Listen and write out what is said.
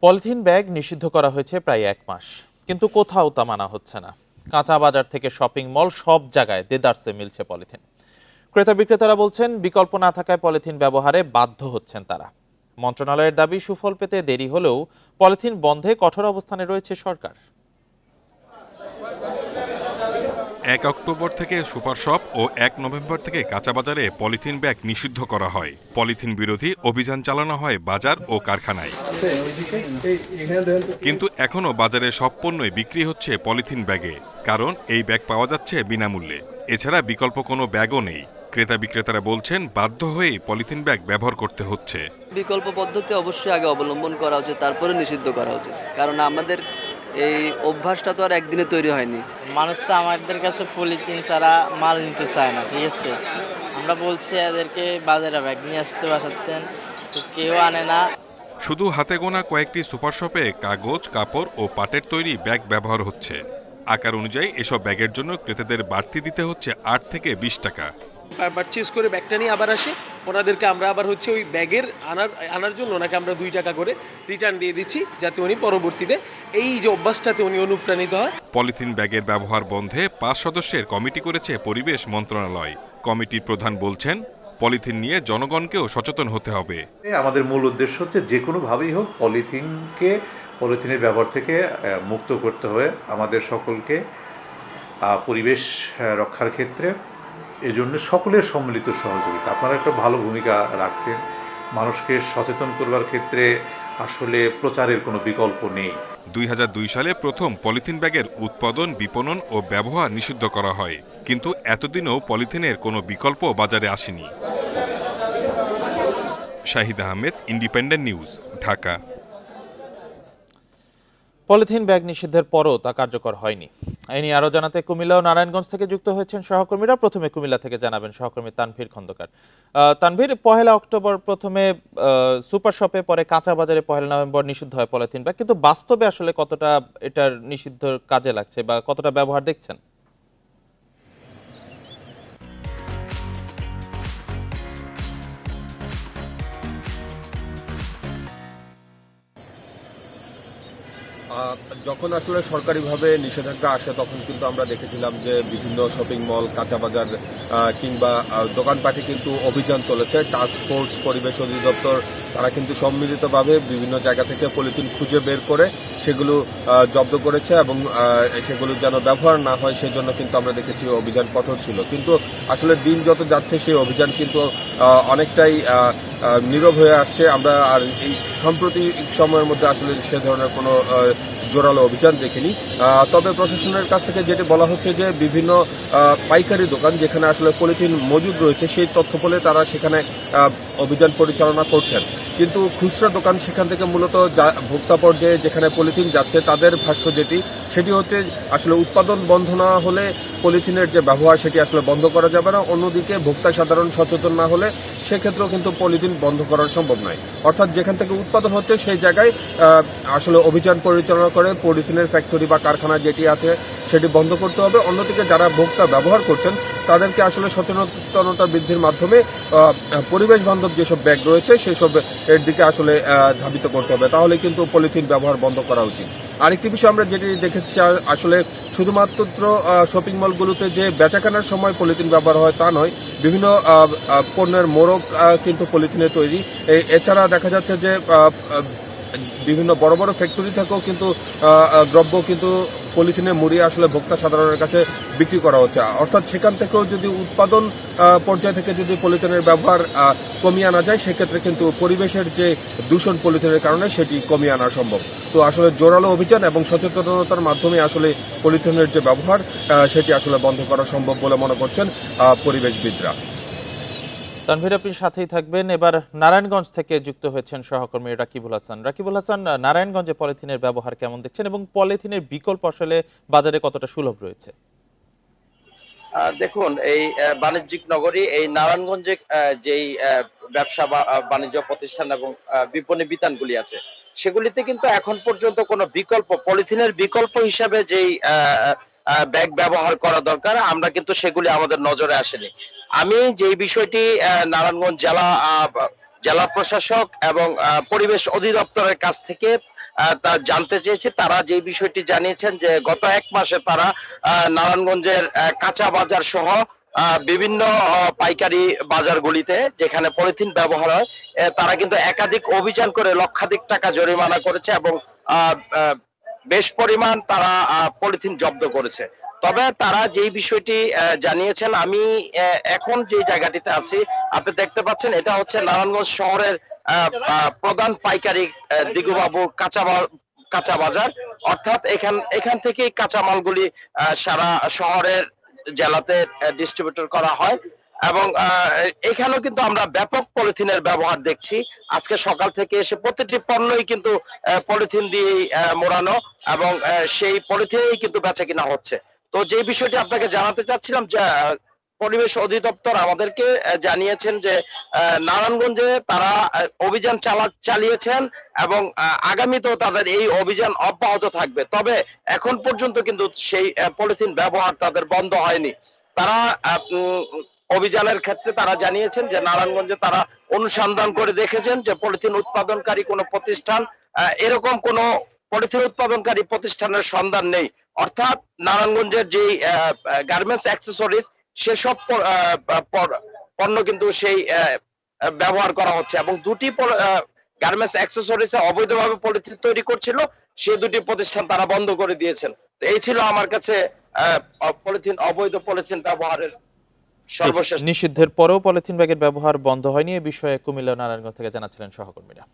Polythene bag নিষিদ্ধ করা হয়েছে প্রায় এক মাস। কিন্তু কোথাও তা মানা হচ্ছে না। কাঁচা বাজার থেকে শপিং মল সব জায়গায় দেদারসে মিলছে পলিথিন। ক্রেতা বিক্রেতারা বলছেন, বিকল্প না থাকায় পলিথিন ব্যবহারে বাধ্য হচ্ছেন তারা। মন্ত্রণালয়ের দাবি, সুফল পেতে দেরি হলেও পলিথিন বন্ধে কঠোর অবস্থানে রয়েছে সরকার। এক অক্টোবর থেকে সুপার শপ ও এক নভেম্বর থেকে কাঁচা বাজারে পলিথিন ব্যাগ নিষিদ্ধ করা হয়। পলিথিন বিরোধী অভিযান চালানো হয় বাজার ও কারখানায়। কিন্তু এখনও বাজারে সব পণ্যই বিক্রি হচ্ছে পলিথিন ব্যাগে, কারণ এই ব্যাগ পাওয়া যাচ্ছে বিনামূল্যে। এছাড়া বিকল্প কোনো ব্যাগও নেই। ক্রেতা বিক্রেতারা বলছেন, বাধ্য হয়েই পলিথিন ব্যাগ ব্যবহার করতে হচ্ছে। বিকল্প পদ্ধতি অবশ্যই আগে অবলম্বন করা উচিত, তারপরে নিষিদ্ধ করা উচিত। কারণ আমাদের এই অভ্যাসটা তো আর একদিনে তৈরি হয়নি। মানুষ তো আমাদের কাছে পলিথিন ছাড়া মাল নিতে চায় না ঠিক আছে? আমরা বলছি এদেরকে বাজারে ব্যাগ নিয়ে আসতে বাসাতেন তো কেউ আনে না। শুধু হাতে গোনা কয়েকটি সুপার শপে কাগজ কাপড় ও পাটের তৈরি ব্যাগ ব্যবহার হচ্ছে। আকার অনুযায়ী এসব ব্যাগের জন্য ক্রেতাদের বাড়তি দিতে হচ্ছে আট থেকে বিশ টাকা। পারচেজ করে ব্যাগটা নিয়ে আবার আসে। ওনাদেরকে আমরা আবার হচ্ছে ওই ব্যাগের আনার আনার জন্য ওনাকে আমরা দুই টাকা করে রিটার্ন দিয়ে দিচ্ছি যাতে উনি পরবর্তীতে এই যে অভ্যাসটাতে উনি অনুপ্রাণিত হয়। পলিথিন ব্যাগের ব্যবহার বন্ধে পাঁচ সদস্যের কমিটি করেছে পরিবেশ মন্ত্রণালয়। কমিটির প্রধান বলছেন পলিথিন নিয়ে জনগণকেও সচেতন হতে হবে। আমাদের মূল উদ্দেশ্য হচ্ছে যে কোনোভাবেই হোক পলিথিনকে পলিথিনের ব্যবহার থেকে মুক্ত করতে হবে আমাদের সকলকে পরিবেশ রক্ষার ক্ষেত্রে। এজন্য সকলের সম্মিলিত সহযোগিতা। আপনারা একটা ভালো ভূমিকা রাখছেন। মানুষকে সচেতন করবার ক্ষেত্রে আসলে প্রচারের কোনো বিকল্প নেই। দুই হাজার দুই সালে প্রথম পলিথিন ব্যাগের উৎপাদন, বিপণন ও ব্যবহার নিষিদ্ধ করা হয়। কিন্তু এতদিনও পলিথিনের কোনো বিকল্প বাজারে আসেনি। Shahid Ahmed, independent news, Dhaka. Polythene bag নিষিদ্ধের পরও তা কার্যকর হয়নি। এ নিয়ে আরও জানাতে কুমিল্লা ও নারায়ণগঞ্জ থেকে যুক্ত হয়েছেন সহকর্মীরা। প্রথমে কুমিল্লা থেকে জানাবেন সহকর্মী তানভীর খন্দকার। তানভীর, পহেলা অক্টোবর প্রথমে সুপার শপে পরে কাঁচা বাজারে পহেলা নভেম্বর নিষিদ্ধ হয় পলিথিন ব্যাগ। কিন্তু বাস্তবে আসলে কতটা এটার নিষিদ্ধ কাজে লাগছে বা কতটা ব্যবহার দেখছেন? যখন আসলে সরকারিভাবে নিষেধাজ্ঞা আসে, তখন কিন্তু আমরা দেখেছিলাম যে বিভিন্ন শপিং মল কাঁচা বাজার কিংবা দোকানপাটে কিন্তু অভিযান চলেছে। টাস্ক ফোর্স পরিবেশ অধিদপ্তর, তারা কিন্তু সম্মিলিতভাবে বিভিন্ন জায়গা থেকে পলিথিন খুঁজে বের করে সেগুলো জব্দ করেছে এবং সেগুলো যেন ব্যবহার না হয় সেজন্য কিন্তু আমরা দেখেছি অভিযান কঠোর ছিল। কিন্তু আসলে দিন যত যাচ্ছে, সেই অভিযান কিন্তু অনেকটাই নীরব হয়ে আসছে। আমরা আর এই, সম্প্রতি সময়ের মধ্যে আসলে সে ধরনের কোনো জোরালো অভিযান দেখিনি। তবে প্রশাসনের কাছ থেকে যেটি বলা হচ্ছে যে বিভিন্ন পাইকারি দোকান যেখানে আসলে পলিথিন মজুদ রয়েছে, সেই তথ্য বলে তারা সেখানে অভিযান পরিচালনা করছেন। কিন্তু খুচরা দোকান সেখান থেকে মূলত ভোক্তা পর্যায়ে যেখানে পলিথিন যাচ্ছে, তাদের ভাষ্য যেটি, সেটি হচ্ছে আসলে উৎপাদন বন্ধ না হলে পলিথিনের যে ব্যবহার, সেটি আসলে বন্ধ করা যাবে না। অন্যদিকে ভোক্তা সাধারণ সচেতন না হলে সেক্ষেত্রেও কিন্তু পলিথিন বন্ধ করা সম্ভব নয়। অর্থাৎ যেখান থেকে উৎপাদন হচ্ছে, সেই জায়গায় আসলে অভিযান পরিচালনা করে পলিথিনের ফ্যাক্টরি বা কারখানা যেটি আছে, সেটি বন্ধ করতে হবে। অন্যদিকে যারা ভোক্তা ব্যবহার করছেন, তাদেরকে আসলে সচেতনতা বৃদ্ধির মাধ্যমে পরিবেশ বান্ধব যেসব ব্যাগ রয়েছে, সেসব এর দিকে আসলে ধাবিত করতে হবে। তাহলে কিন্তু পলিথিন ব্যবহার বন্ধ করা উচিত। আরেকটি বিষয় আমরা যেটি দেখেছি আসলে শুধুমাত্র শপিং মলগুলোতে যে বেচাকেনার সময় পলিথিন ব্যবহার হয় তা নয়, বিভিন্ন পণ্যের মোড়ক কিন্তু পলিথিনে তৈরি। এছাড়া দেখা যাচ্ছে যে বিভিন্ন বড় বড় ফ্যাক্টরি থেকেও কিন্তু দ্রব্য কিন্তু পলিথিনে মুড়িয়ে আসলে ভোক্তা সাধারণের কাছে বিক্রি করা হচ্ছে। অর্থাৎ সেখান থেকেও যদি উৎপাদন পর্যায় থেকে যদি পলিথিনের ব্যবহার কমিয়ে আনা যায়, সেক্ষেত্রে কিন্তু পরিবেশের যে দূষণ পলিথিনের কারণে সেটি কমিয়ে আনা সম্ভব। তো আসলে জোরালো অভিযান এবং সচেতনতার মাধ্যমে আসলে পলিথিনের যে ব্যবহার সেটি আসলে বন্ধ করা সম্ভব বলে মনে করছেন পরিবেশবিদরা। তানভীর আপনি সাথেই থাকবেন। এবার নারায়ণগঞ্জ থেকে যুক্ত হয়েছেন সহকর্মী রাকিবুল হাসান। রাকিবুল হাসান, নারায়ণগঞ্জে পলিথিনের ব্যবহার কেমন দেখছেন এবং পলিথিনের বিকল্প আসলে বাজারে কতটা সুলভ রয়েছে? দেখুন, এই বাণিজ্যিক নগরী, এই নারায়ণগঞ্জে যেই ব্যবসা বাণিজ্য প্রতিষ্ঠান এবং বিপণী বিতানগুলি আছে, সেগুলিতে কিন্তু এখন পর্যন্ত কোনো বিকল্প, পলিথিনের বিকল্প হিসাবে যেই ব্যাগ ব্যবহার করা দরকার। আমরা কিন্তু সেগুলি আমাদের নজরে আসেনি। আমি যেই বিষয়টি নারায়ণগঞ্জ জেলা জেলা প্রশাসক এবং পরিবেশ অধিদপ্তরের কাছ থেকে তা জানতে চেয়েছি। তারা যে বিষয়টি জানিয়েছেন যে, গত এক মাসে তারা নারায়ণগঞ্জের কাঁচা বাজার সহ বিভিন্ন পাইকারি বাজারগুলিতে যেখানে পলিথিন ব্যবহার হয় তারা কিন্তু একাধিক অভিযান করে লক্ষাধিক টাকা জরিমানা করেছে এবং বেশ পরিমাণ তারা পলিথিন জব্দ করেছে। তবে তারা যেই বিষয়টি জানিয়েছেন, আমি এখন যে জায়গাটিতে আছি, আপনি দেখতে পাচ্ছেন, এটা হচ্ছে নারায়ণগঞ্জ শহরের প্রধান পাইকারি দিগুবাবু কাঁচা কাঁচা বাজার। অর্থাৎ এখান এখান থেকেই কাঁচামালগুলি সারা শহরের জেলাতে ডিস্ট্রিবিউটর করা হয়। এবং এখানেও কিন্তু আমরা ব্যাপক পলিথিনের ব্যবহার দেখছি। আজকে সকাল থেকে এসে প্রতিটি পণ্যই কিন্তু পলিথিন আহ, মোড়ানো এবং সেই পলিথিনেই কিন্তু বেচা কিনা হচ্ছে। তো যে বিষয়টি আপনাকে জানাতে চাচ্ছিলাম যে পরিবেশ অধিদপ্তর আমাদেরকে জানিয়েছেন যে নারায়ণগঞ্জে তারা অভিযান চালা চালিয়েছেন এবং আগামীতেও তাদের এই অভিযান অব্যাহত থাকবে। তবে এখন পর্যন্ত কিন্তু সেই পলিথিন ব্যবহার তাদের বন্ধ হয়নি। তারা অভিযানের ক্ষেত্রে তারা জানিয়েছেন যে নারায়ণগঞ্জে তারা অনুসন্ধান করে দেখেছেন যে পলিথিন উৎপাদনকারী কোনো প্রতিষ্ঠান এরকম কোনো পলিথিন উৎপাদনকারী প্রতিষ্ঠানের সন্ধান নেই। অর্থাৎ নারায়ণগঞ্জের যে গার্মেন্টস অ্যাক্সেসরিজ সেসব পণ্য কিন্তু সেই ব্যবহার করা হচ্ছে এবং দুটি গার্মেন্টস অ্যাক্সেসরিজ অবৈধভাবে পলিথিন তৈরি করছিল সেই দুটি প্রতিষ্ঠান তারা বন্ধ করে দিয়েছেন। তো এই ছিল আমার কাছে পলিথিন, অবৈধ পলিথিন ব্যবহারের নিষিদ্ধের পরেও পলিথিন ব্যাগের ব্যবহার বন্ধ হয়নি এ বিষয়ে কুমিল্লা নারায়ণগঞ্জ থেকে জানাচ্ছিলেন সহকর্মীরা।